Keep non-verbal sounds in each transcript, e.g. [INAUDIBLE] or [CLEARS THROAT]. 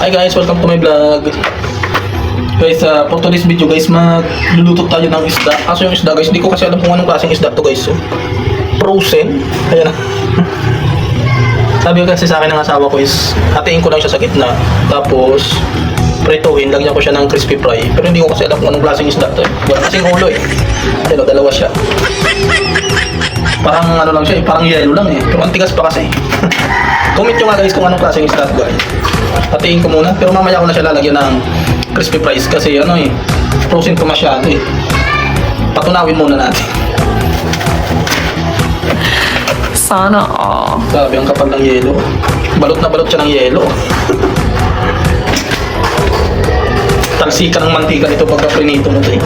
Hi guys, welcome to my vlog. Guys, uh, for today's video guys, magluluto tayo ng isda. Kaso yung isda guys, hindi ko kasi alam kung anong klaseng isda to guys. So, frozen. Ayan na. [LAUGHS] Sabi kasi sa akin ng asawa ko is, hatiin ko lang siya sa gitna. Tapos, prituhin, lagyan ko siya ng crispy fry. Pero hindi ko kasi alam kung anong klaseng isda to eh. Wala kasing ulo eh. Pero dalawa siya. Parang ano lang siya eh, parang yellow lang eh. Pero ang tigas pa kasi. [LAUGHS] Comment nyo nga guys kung anong klaseng isda to guys. Hatiin ko muna, pero mamaya ko na siya lalagyan ng crispy fries kasi ano eh, frozen pa masyado eh. Patunawin muna natin. Sana all. Grabe, ang kapal ng yelo. Balot na balot siya ng yelo. Talsikan ng mantika nito pagka prinito mo ito eh.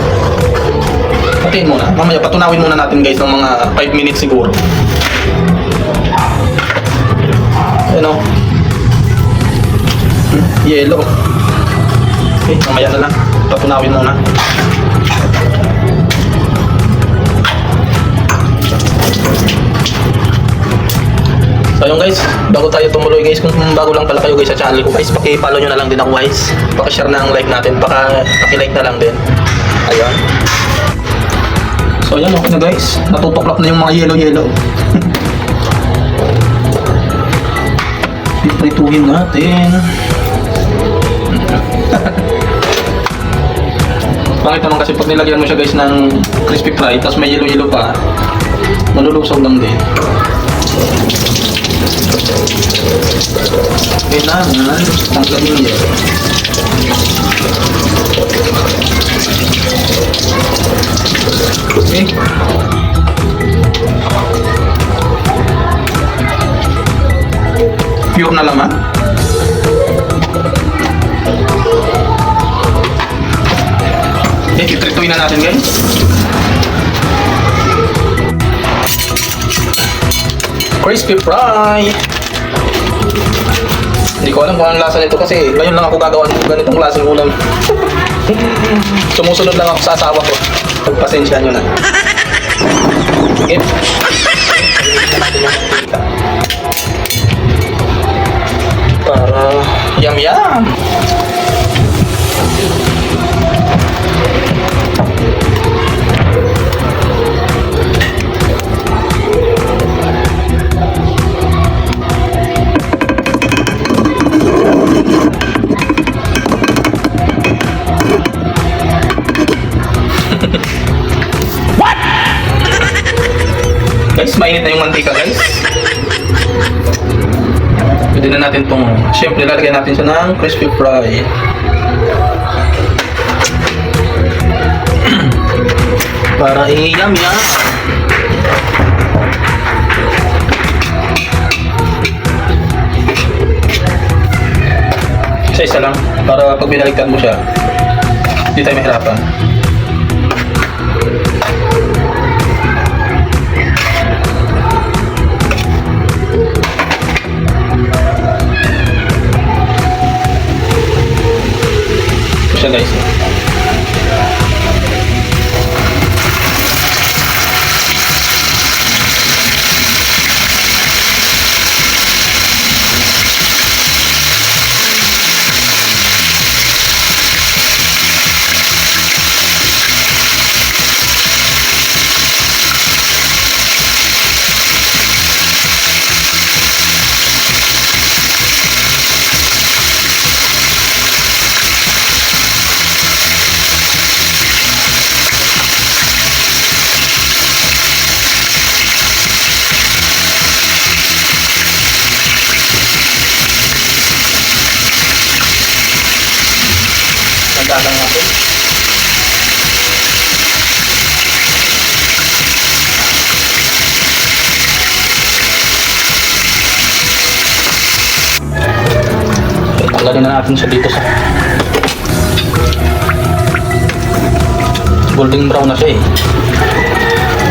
Hatiin muna. Mamaya patunawin muna natin guys ng mga 5 minutes siguro. Ano? Hmm, Yelo. Okay, mamaya na lang. Patunawin muna. So yun guys, bago tayo tumuloy guys, kung bago lang pala kayo guys sa channel ko guys, paki-follow nyo na lang din ako guys. Paki-share na ang like natin, paka paki-like na lang din. Ayun. So yan, okay na guys. Natutuklap na yung mga yellow-yellow. [LAUGHS] Iprituhin natin. Bakit naman kasi pag nilagyan mo siya guys ng crispy fry, tapos may yellow-yellow pa, malulusaw lang din. Kailangan tanggalin niya. Okay. Pure na laman. Titrituin na natin guys. Crispy fry! Hindi ko alam kung anong lasa nito kasi ngayon lang ako gagawa ng ganitong klaseng ulam. [LAUGHS] Sumusunod lang ako sa asawa ko. Pagpasensya nyo na. [LAUGHS] Okay. Guys, mainit na yung mantika guys. Pwede na natin itong, syempre lalagyan natin siya ng crispy fry. [CLEARS THROAT] Para i-yum yum. Isa-isa lang, para pag binaligtad mo siya, hindi tayo mahirapan. Ito siya guys. Nagdalang ako. Tanggalin na natin siya dito sa golden brown na siya eh.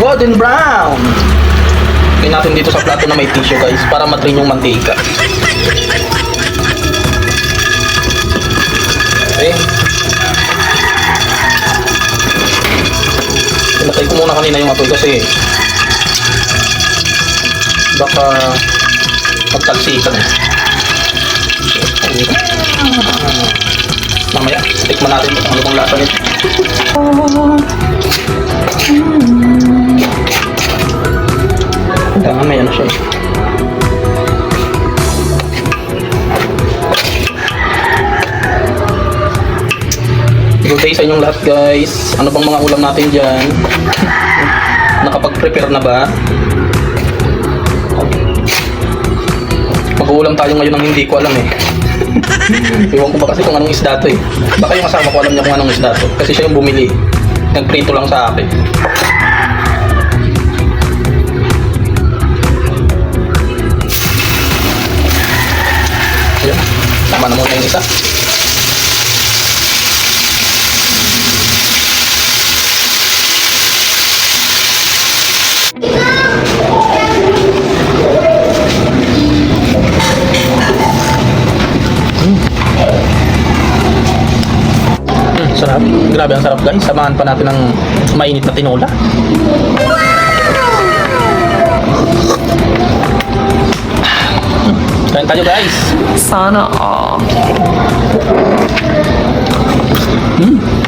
Golden brown! Lagyan natin dito sa plato na may tissue guys para matrin yung mantika. pinatay ko muna kanina yung apoy kasi baka magtalsikan eh. Mamaya, tikman natin ang lubang ano lasa nito. Dami, ano siya eh. Good day sa inyong lahat guys. Ano bang mga ulam natin dyan? Nakapag-prepare na ba? Mag-uulam tayo ngayon ng hindi ko alam eh. [LAUGHS] Iwan ko ba kasi kung anong isda to eh. Baka yung asawa ko alam niya kung anong isda to. Kasi siya yung bumili. Nagprito lang sa akin. Ayan. Tama na muna yung isa. Grabe ang sarap guys. Samahan pa natin ng mainit na tinola. Kain tayo guys. Sana all. Mm.